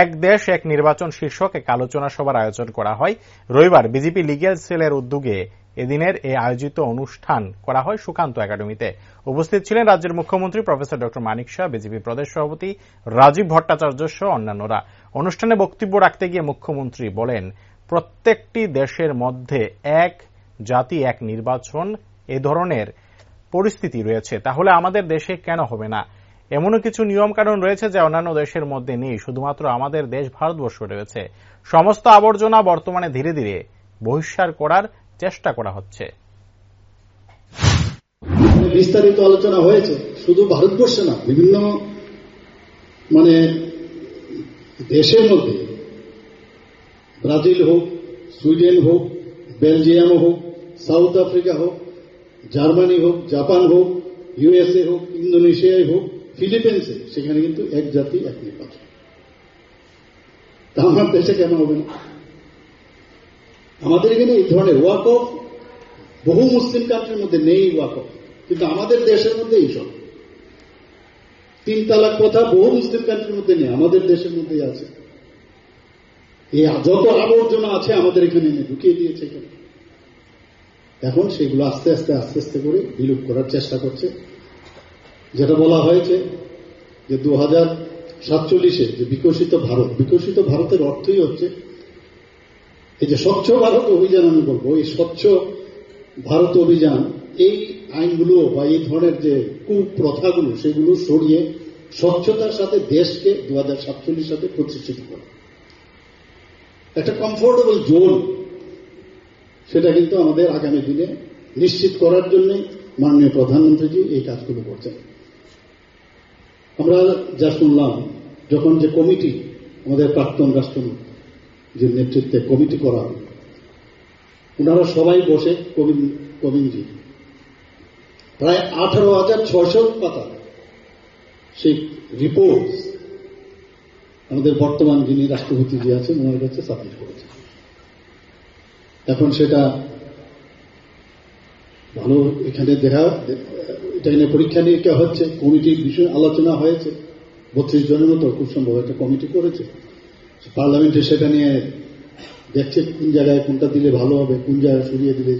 এক দেশ, এক নির্বাচন শীর্ষক এক আলোচনা সভার আয়োজন করা হয়। রবিবার বিজেপি লিগেল সেলের উদ্যোগে এদিনের এই আয়োজিত অনুষ্ঠান করা হয় সুকান্ত একাডেমিতে। উপস্থিত ছিলেন রাজ্যের মুখ্যমন্ত্রী প্রফেসর ড মানিক শাহ, বিজেপি প্রদেশ সভাপতি রাজীব ভট্টাচার্য সহ অন্যান্যরা। অনুষ্ঠানে বক্তব্য রাখতে গিয়ে মুখ্যমন্ত্রী বলেন, প্রত্যেকটি দেশের মধ্যে এক জাতি, এক নির্বাচন, এ ধরনের পরিস্থিতি রয়েছে। তাহলে আমাদের দেশে কেন হবে না? এমনও কিছু নিয়ম কানুন রয়েছে যা অন্যান্য দেশের মধ্যে নেই, শুধুমাত্র আমাদের দেশ ভারতবর্ষ রয়েছে। সমস্ত আবর্জনা বর্তমানে ধীরে ধীরে বহিষ্কার করার চেষ্টা করা হচ্ছে। বিস্তারিত আলোচনা হয়েছে, শুধু ভারতবর্ষে না, বিভিন্ন মানে দেশের মধ্যে। ব্রাজিল হোক, সুইডেন হোক, বেলজিয়াম হোক, সাউথ আফ্রিকা হোক, জার্মানি হোক, জাপান হোক, ইউএসএ হোক, ইন্দোনেশিয়ায় হোক ফিলিপিন্সে সেখানে কিন্তু এক জাতি, এক নির্বাচন। তা আমার দেশে কেন হবে না? আমাদের এখানে এই ধরনের ওয়াক অফ বহু মুসলিম কান্ট্রির মধ্যে নেই ওয়াক অফ কিন্তু আমাদের দেশের মধ্যে এইসব তিন তালাক কথা বহু মুসলিম কান্ট্রির মধ্যে নেই, আমাদের দেশের মধ্যেই আছে। এই যত আবর্জনা আছে আমাদের এখানে এনে ঢুকিয়ে দিয়েছে এখানে। এখন সেগুলো আস্তে আস্তে আস্তে আস্তে করে বিলুপ করার চেষ্টা করছে। যেটা বলা হয়েছে যে দু হাজার সাতচল্লিশে যে বিকশিত ভারত, বিকশিত ভারতের অর্থই হচ্ছে এই যে স্বচ্ছ ভারত অভিযান আমি বলব, এই স্বচ্ছ ভারত অভিযান, এই আইনগুলো বা এই ধরনের যে কুপ্রথাগুলো, সেগুলো সরিয়ে স্বচ্ছতার সাথে দেশকে দু হাজার সাতচল্লিশ সাথে প্রতিষ্ঠিত করে। একটা কমফোর্টেবল জোন সেটা কিন্তু আমাদের আগামী দিনে নিশ্চিত করার জন্য মাননীয় প্রধানমন্ত্রীজি এই কাজগুলো করছেন। আমরা যা শুনলাম, যখন যে কমিটি, আমাদের প্রাক্তন রাষ্ট্রপতি যে নেতৃত্বে কমিটি করা, ওনারা সবাই বসে কবিন কবিনজি। প্রায় আঠারো হাজার ছয়শো পাতা। সেই রিপোর্ট আমাদের বর্তমান যিনি রাষ্ট্রপতি যে আছেন, ওনার কাছে সাবমিট করেছেন এখন সেটা ভালো এখানে দেখা, এটা নিয়ে পরীক্ষা নিরীক্ষা হচ্ছে কমিটির বিষয়ে আলোচনা হয়েছে। বত্রিশ জনের মতো খুব সম্ভব একটা কমিটি করেছে। পার্লামেন্টে সেটা নিয়ে দেখছে কোন জায়গায় কোনটা দিলে ভালো হবে, কোন জায়গায় সরিয়ে দিলে